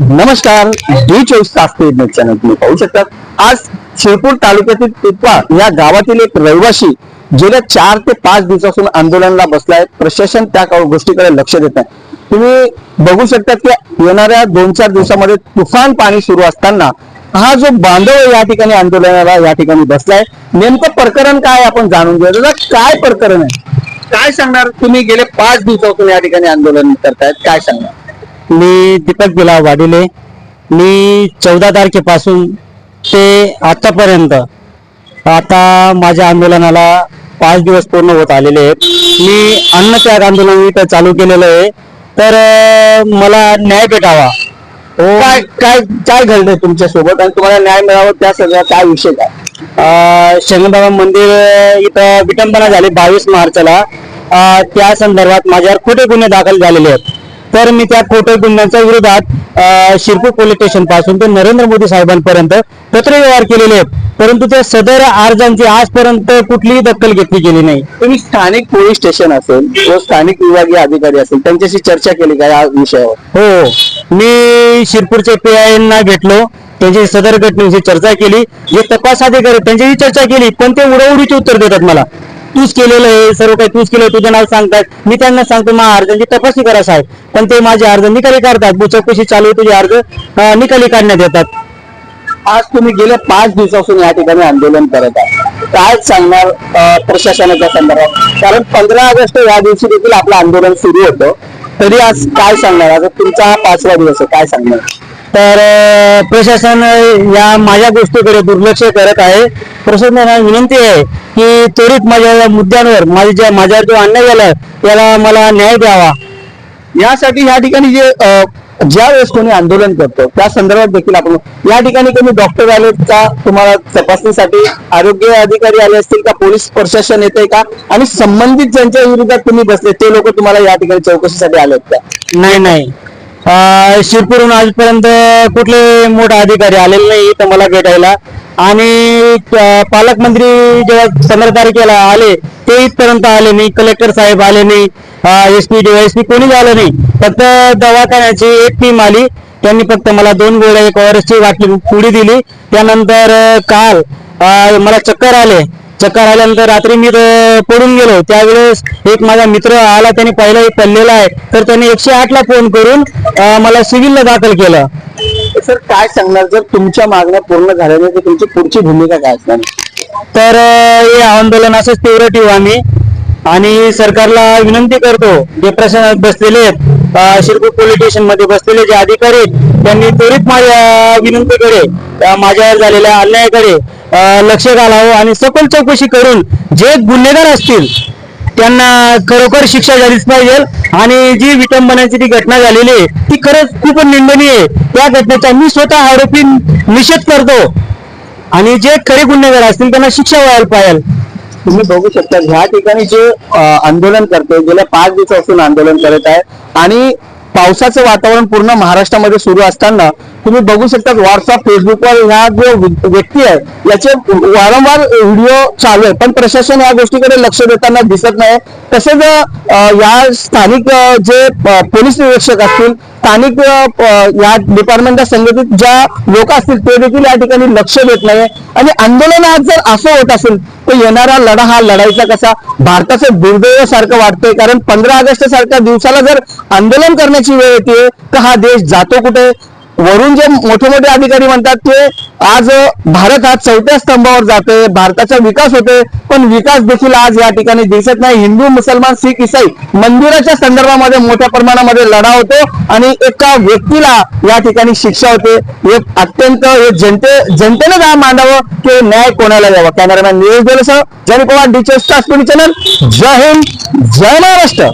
नमस्कार डी चोवीस तास ते न्यूज चॅनल तुम्ही पाहू शकता. आज शिरपूर तालुक्यातील पिपा या गावातील एक रहिवासी गेल्या चार ते पाच दिवसापासून आंदोलनाला बसलाय प्रशासन त्या गोष्टीकडे लक्ष देत आहे. तुम्ही बघू शकता की येणाऱ्या दोन चार दिवसामध्ये तुफान पाणी सुरू असताना हा जो बांधव या ठिकाणी आंदोलनाला या ठिकाणी बसलाय नेमकं प्रकरण काय आपण जाणून घेऊ काय प्रकरण आहे? काय सांगणार? तुम्ही गेले पाच दिवसापासून या ठिकाणी आंदोलन करतायत. काय सांगणार? मी दीपक बिलाव वाडिले. मी चौदा तारखेपासून ते आतापर्यंत आता माझ्या आंदोलनाला पाच दिवस पूर्ण होत आलेले आहेत. मी अन्नत्याग आंदोलन इथं चालू केलेलं आहे. तर मला न्याय भेटावा. काय काय काय घडलंय तुमच्यासोबत आणि तुम्हाला न्याय मिळावा त्या सगळ्या काय विषय काय? अं, शंकरबाबा मंदिर इथं विटंबना झाली बावीस मार्चला. त्या संदर्भात माझ्यावर खोटे गुन्हे दाखल झालेले आहेत. तर मी त्या खोटे गुन्ह्यांच्या विरोधात शिरपूर पोलीस स्टेशनपासून ते नरेंद्र मोदी साहेबांपर्यंत पत्रव्यवहार केलेले आहेत. परंतु त्या सदर अर्जांची आजपर्यंत कुठलीही दखल घेतली गेली नाही. तुम्ही स्थानिक पोलीस स्टेशन असेल किंवा स्थानिक विभागीय अधिकारी असेल त्यांच्याशी चर्चा केली का या विषयावर? हो मी शिरपूरचे पी आय ना भेटलो त्यांची सदर घटनेची चर्चा केली जे तपास अधिकारी त्यांच्याशी चर्चा केली पण ते उडवडीचे उत्तर देतात मला. तूच केलेलं आहे सर्व काही तूच केलं तुझं नाव सांगतात. मी त्यांना सांगतो माझ्या अर्जांची तपासणी करा साहेब. पण ते माझे अर्ज निकाली काढतात. चौकशी चालू तुझे अर्ज निकाली काढण्यात येतात. आज तुम्ही गेल्या पाच दिवसापासून या ठिकाणी आंदोलन करत आहे काय सांगणार प्रशासनाच्या संदर्भात? कारण पंधरा ऑगस्ट या दिवशी देखील आपलं आंदोलन सुरू होतं. तरी आज काय सांगणार? आज तुमचा पाचवा दिवस आहे. काय सांगणार? तर प्रशासन या माझ्या गोष्टीकडे दुर्लक्ष करत आहे. प्रशासनाला विनंती आहे की त्वरित माझ्या या मुद्द्यांवर माझ्या ज्या माझ्यावर जो अन्याय झाला त्याला मला न्याय द्यावा. यासाठी या ठिकाणी जे ज्या वेळेस कोणी आंदोलन करतो त्या संदर्भात देखील आपण या ठिकाणी कोणी डॉक्टर आले का तुम्हाला तपासणीसाठी आरोग्य अधिकारी आले असतील का पोलीस प्रशासन येते का आणि संबंधित ज्यांच्या विरोधात तुम्ही बसले ते लोक तुम्हाला या ठिकाणी चौकशीसाठी आले आहेत का? नाही नाही. अं, शिरपूरहून आजपर्यंत कुठले मोठे अधिकारी आलेले नाही इथं मला भेटायला आणि पालकमंत्री जेव्हा पंधरा तारखेला आले ते इथपर्यंत आले नाही. कलेक्टर साहेब आले नाही. एस पी एस पी कोणीच आलं नाही. फक्त दवाखान्याची एक टीम आली. त्यांनी फक्त मला दोन गोळ्या एक ची वाटली पुढे दिली. त्यानंतर काल मला चक्कर आले. चक्कर आल्यानंतर रात्री मी पडून गेलो. त्यावेळेस एक माझा मित्र आला त्याने पहिला पडलेला आहे. तर त्याने एकशे आठ ला फोन करून मला सिव्हिलला दाखल केलं. सर काय सांगणार? जर तुमच्या मागण्या पूर्ण झाल्या नाही तर तुमची पुढची भूमिका काय असणार? तर हे आंदोलन असंच तीव्र ठेवू आम्ही. आणि सरकारला विनंती करतो जे प्रशासनात बसलेले आहेत शिरपूर पोलीस स्टेशनमध्ये बसलेले जे अधिकारी आहेत त्यांनी त्वरित माझ्या विनंतीकडे माझ्यावर झालेल्या अन्यायाकडे लक्ष घालावं आणि सखोल चौकशी करून जे गुन्हेगार असतील त्यांना खरोखर शिक्षा झालीच पाहिजे आणि जी विटंबनाची ती घटना झालेली आहे ती खरंच खूप निंदनीय आहे. त्या घटनेचा मी स्वतः आरोपी निषेध करतो. आणि जे खरे गुन्हेगार असतील त्यांना शिक्षा व्हायला पाहिजे. तुम्ही बघू शकता ह्या ठिकाणी जे आंदोलन करते गेल्या पाच दिवसापासून आंदोलन करत आहे आणि पावसाचं वातावरण पूर्ण महाराष्ट्रामध्ये सुरू असताना तुम्ही बघू शकता व्हॉट्सअप फेसबुकवर ह्या जो व्यक्ती आहे याचे वारंवार व्हिडिओ चालू आहे पण प्रशासन या गोष्टीकडे लक्ष देताना दिसत नाही. तसेच या स्थानिक जे पोलीस निरीक्षक असतील स्थानिक या डिपार्टमेंटच्या संघटित ज्या लोक असतील ते देखील या ठिकाणी लक्ष देत नाही आणि आंदोलन आज जर असं होत असेल तो येणारा लढा हा लढाईचा कसा? भारताचं दुर्दैव सारखं वाटतंय कारण पंधरा ऑगस्ट सारख्या दिवसाला जर आंदोलन करण्याची वेळ येते तर हा देश जातो कुठे? वरून जे मोठे मोठे अधिकारी म्हणतात ते आज भारत हा चौथ्या स्तंभावर जातोय भारताचा विकास होतोय पण विकास देखील आज या ठिकाणी दिसत नाही. हिंदू मुसलमान शीख इसाई मंदिराच्या संदर्भामध्ये मोठ्या प्रमाणामध्ये लढा होतो आणि एका व्यक्तीला या ठिकाणी शिक्षा होते. एक अत्यंत हे जनते जनतेने काय मांडावं की न्याय कोणाला द्यावा? कॅमेरामॅन निलेश सर जनी पवार डीचे चॅनल. जय हिंद जय महाराष्ट्र.